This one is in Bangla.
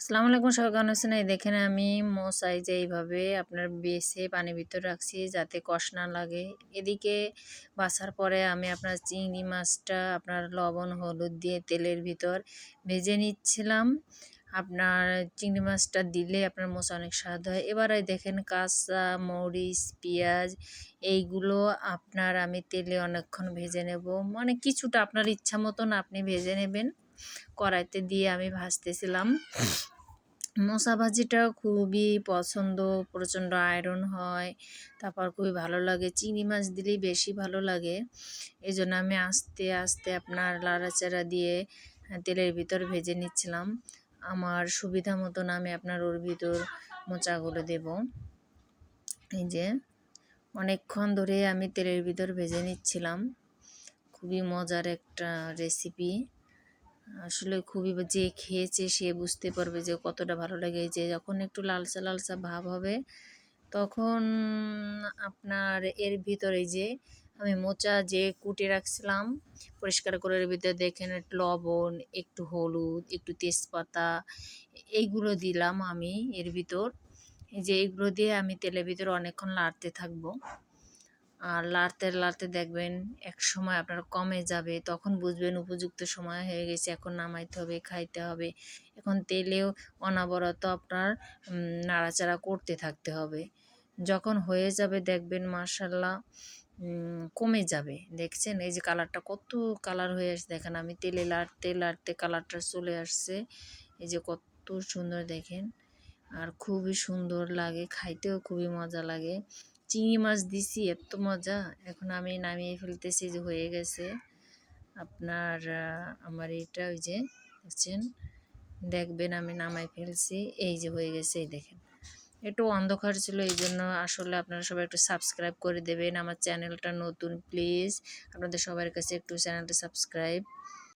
আসসালামু আলাইকুম, সবাই কেমন আছেন? এই দেখেন আমি মশাই যে এইভাবে আপনার বেছে পানি ভিতর রাখছি যাতে কষ না লাগে। এদিকে বাসার পরে আমি আপনার চিংড়ি মাছটা, আপনার লবণ, হলুদ দিয়ে তেলের ভিতর ভেজে নিচ্ছিলাম। আপনার চিংড়ি মাছটা দিলে আপনার মশা অনেক স্বাদ হয়। এবারে দেখেন কাঁচা মরিচ, পেঁয়াজ, এইগুলো আপনার আমি তেলে অনেকক্ষণ ভেজে নেব। মানে কিছুটা আপনার ইচ্ছা মতন আপনি ভেজে নেবেন। কড়াইতে দিয়ে আমি ভাজতেছিলাম। মশা ভাজিটা খুবই পছন্দ, প্রচণ্ড আয়রন হয়, তারপর খুবই ভালো লাগে। চিংড়ি মাছ দিলেই বেশি ভালো লাগে। এই জন্য আমি আস্তে আস্তে আপনার লাড়াচাড়া দিয়ে তেলের ভিতর ভেজে নিচ্ছিলাম। আমার সুবিধা মতন আমি আপনার ওর ভিতর মোচাগুলো দেব। এই যে, অনেকক্ষণ ধরে আমি তেলের ভিতর ভেজে নিচ্ছিলাম। খুবই মজার একটা রেসিপি আসলে খুবই যে খেয়েছে সে বুঝতে পারবে যে কতটা ভালো লাগে। যে যখন একটু লালচা লালসা ভাব হবে, তখন আপনার এর ভিতরে যে আমি মোচা যে কুটে রাখছিলাম, পরিষ্কার করে এর ভিতরে দেখেন একটু লবণ, একটু হলুদ, একটু তেজপাতা এইগুলো দিলাম আমি এর ভিতর। যে এইগুলো দিয়ে আমি তেলের ভিতর অনেকক্ষণ লাড়তে থাকব। আর লাড়তে লাড়তে দেখবেন এক সময় আপনার কমে যাবে, তখন বুঝবেন উপযুক্ত সময় হয়ে গেছে, এখন নামাইতে হবে, খাইতে হবে। এখন তেলেও অনাবরত আপনার নাড়াচাড়া করতে থাকতে হবে। যখন হয়ে যাবে দেখবেন মার্শাল্লাহ কমে যাবে। দেখছেন? এই যে কালারটা কত কালার হয়ে আসছে, দেখেন আমি তেলে লাড়তে লাড়তে কালারটা চলে আসছে। এই যে কত সুন্দর দেখেন। আর খুবই সুন্দর লাগে, খাইতেও খুবই মজা লাগে। চিংড়ি মাছ দিছি, এত মজা। এখন আমি নামিয়ে ফেলতেছি যে হয়ে গেছে। আপনার আমার এটা ওই যে, দেখছেন? দেখবেন আমি নামাই ফেলছি, এই যে হয়ে গেছে, এই দেখেন। একটু অন্ধকার ছিল, এই জন্য আসলে আপনারা সবাই একটু সাবস্ক্রাইব করে দেবেন। আমার চ্যানেলটা নতুন প্লিজ আপনাদের সবার কাছে একটু চ্যানেলটা সাবস্ক্রাইব